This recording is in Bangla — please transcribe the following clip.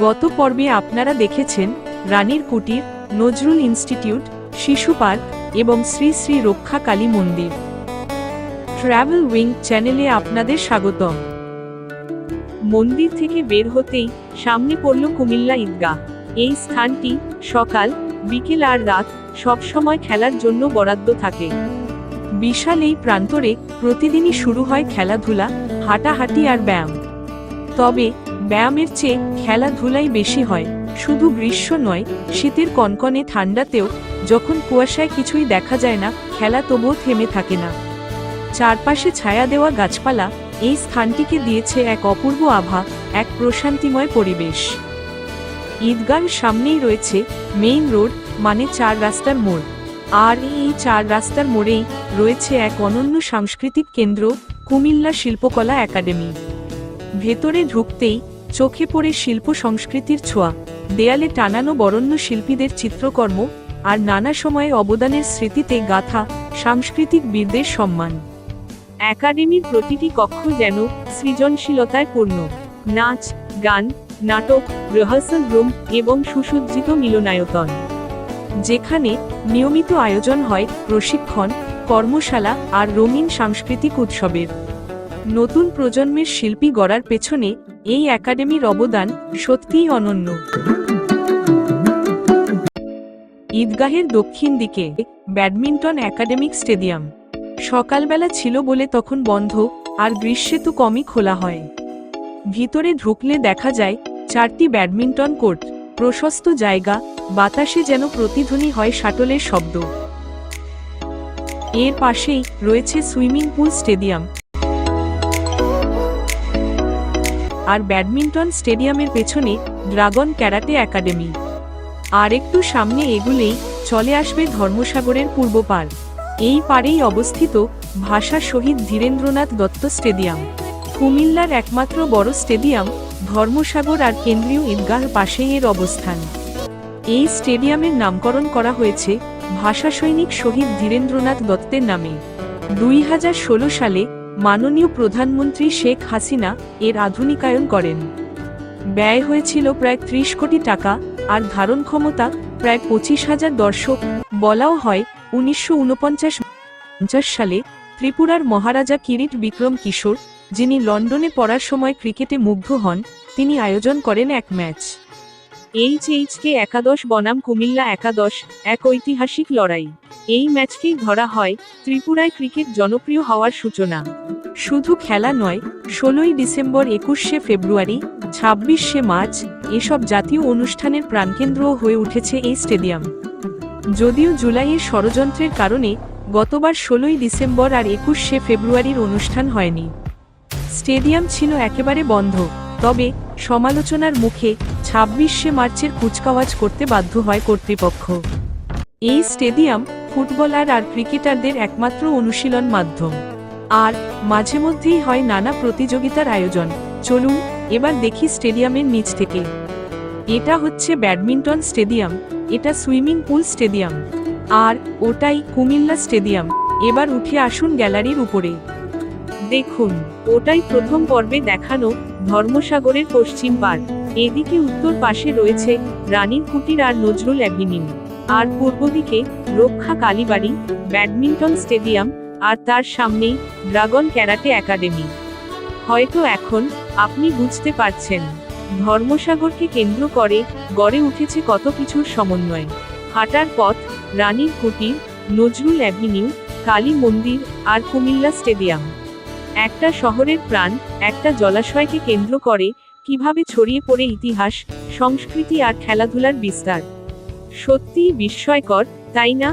গত পর্বে আপনারা দেখেছেন রানীর কুটির, নজরুল ইনস্টিটিউট, শিশু পার্ক এবং শ্রী শ্রী রক্ষা কালী মন্দির। ট্রাভেল উইং চ্যানেলে আপনাদের স্বাগতম। মন্দির থেকে বের হতেই সামনে পড়ল কুমিল্লা ঈদগাহ। এই স্থানটি সকাল, বিকেল আর রাত সব সময় খেলার জন্য বরাদ্দ থাকে। বিশাল এই প্রান্তরে প্রতিদিনই শুরু হয় খেলাধুলা, হাঁটাহাঁটি আর ব্যায়াম। তবে ব্যায়ামের চেয়ে খেলাধুলাই বেশি হয়। শুধু গ্রীষ্ম নয়, শীতের কনকনে ঠান্ডাতেও যখন কুয়াশায় কিছুই দেখা যায় না, খেলা তবুও থেমে থাকে না। চারপাশে ছায়া দেওয়া গাছপালা এই স্থানটিকে দিয়েছে এক অপূর্ব আভা, এক প্রশান্তিময় পরিবেশ। ঈদগার সামনেই রয়েছে মেইন রোড মানে চার রাস্তার মোড়। আর এই চার রাস্তার মোড়েই রয়েছে এক অনন্য সাংস্কৃতিক কেন্দ্র, কুমিল্লা শিল্পকলা একাডেমি। ভেতরে ঢুকতেই চোখে পড়ে শিল্প সংস্কৃতির ছোঁয়া, দেয়ালে টানানো বরণ্য শিল্পীদের চিত্রকর্ম, আর নানা সময়ে অবদানের স্মৃতিতে গাথা সাংস্কৃতিক বীরদের সম্মান। একাডেমির প্রতিটি কক্ষ যেন সৃজনশীলতায় পূর্ণ। নাচ, গান, নাটক, রিহার্সাল রুম এবং সুসজ্জিত মিলনায়তন। যেখানে নিয়মিত আয়োজন হয় প্রশিক্ষণ, কর্মশালা আর রঙিন সাংস্কৃতিক উৎসবের। নতুন প্রজন্মের শিল্পী গড়ার পেছনে এই একাডেমির অবদান সত্যিই অনন্য। ঈদগাহের দক্ষিণ দিকে ব্যাডমিন্টন একাডেমিক স্টেডিয়াম। সকালবেলা ছিল বলে তখন বন্ধ, আর গ্রীষ্মে তো কমই খোলা হয়। ভিতরে ঢুকলে দেখা যায়, চারটি ব্যাডমিন্টন কোর্ট, প্রশস্ত জায়গা, বাতাসে যেন প্রতিধ্বনি হয় শাটলের শব্দ। এর পাশেই রয়েছে সুইমিং পুল স্টেডিয়াম। আর ব্যাডমিন্টন স্টেডিয়ামের পেছনে ড্রাগন ক্যারাটে একাডেমি। আর একটু সামনে এগুলেই চলে আসবে ধর্মসাগরের পূর্ব পার। এই পারেই অবস্থিত ভাষা শহীদ ধীরেন্দ্রনাথ দত্ত স্টেডিয়াম। কুমিল্লার একমাত্র বড় স্টেডিয়াম, ধর্মসাগর আর কেন্দ্রীয় ঈদগাহ পাশেই এর অবস্থান। এই স্টেডিয়ামের নামকরণ করা হয়েছে ভাষা সৈনিক শহীদ ধীরেন্দ্রনাথ দত্তের নামে। দুই হাজার ষোলো সালে মাননীয় প্রধানমন্ত্রী শেখ হাসিনা এর আধুনিকায়ন করেন। ব্যয় হয়েছিল প্রায় ত্রিশ কোটি টাকা, আর ধারণ ক্ষমতা প্রায় পঁচিশ হাজার দর্শক, বলাও হয় উনিশশো উনপঞ্চাশ সালে ত্রিপুরার মহারাজা কিরিট বিক্রম কিশোর, যিনি লন্ডনে পড়ার সময় ক্রিকেটে মুগ্ধ হন, তিনি আয়োজন করেন এক ম্যাচ। এইচ এইচকে একাদশ বনাম কুমিল্লা একাদশ, এক ঐতিহাসিক লড়াই। এই ম্যাচকেই ধরা হয় ত্রিপুরায় ক্রিকেট জনপ্রিয় হওয়ার সূচনা। শুধু খেলা নয়, ষোলোই ডিসেম্বর একুশে ফেব্রুয়ারি, ছাব্বিশে মার্চ, এসব জাতীয় অনুষ্ঠানের প্রাণকেন্দ্রও হয়ে উঠেছে এই স্টেডিয়াম। যদিও জুলাইয়ের ষড়যন্ত্রের কারণে গতবার ষোলোই ডিসেম্বর আর একুশে ফেব্রুয়ারির অনুষ্ঠান হয়নি। স্টেডিয়াম ছিল একেবারে বন্ধ, তবে সমালোচনার মুখে ছাব্বিশে মার্চের কুচকাওয়াজ করতে বাধ্য হয় কর্তৃপক্ষ। এই স্টেডিয়াম ফুটবলার আর ক্রিকেটারদের একমাত্র অনুশীলন মাধ্যম। আর মাঝে মধ্যেই হয় নানা প্রতিযোগিতার আয়োজন। চলুন, এবার দেখি স্টেডিয়ামের নিচ থেকে। এটা হচ্ছে ব্যাডমিন্টন স্টেডিয়াম। এটা সুইমিং পুল স্টেডিয়াম। আর ওটাই কুমিল্লা স্টেডিয়াম। এবার উঠে আসুন গ্যালারির উপরে। দেখুন, ওটাই প্রথম পর্বে দেখানো ধর্মসাগরের পশ্চিম পার এদিকে উত্তর পাশে রয়েছে রানীর কুটির আর নজরুল অ্যাভিনিউ। আর পূর্ব দিকে রক্ষা কালীবাড়ি, ব্যাডমিন্টন স্টেডিয়াম আর তার সামনেই ড্রাগন ক্যারাটে একাডেমি। হয়তো এখন আপনি বুঝতে পারছেন, ধর্মসাগরকে কেন্দ্র করে গড়ে উঠেছে কত কিছুর সমন্বয়। হাঁটার পথ, রানীর কুটির, নজরুল অ্যাভিনিউ, কালী মন্দির আর কুমিল্লা স্টেডিয়াম। একটা শহরের প্রাণ, একটা জলাশয়কে কেন্দ্র করে কীভাবে ছড়িয়ে পড়ে ইতিহাস, সংস্কৃতি আর খেলাধুলার বিস্তার। সত্যিই বিস্ময়কর তাই না?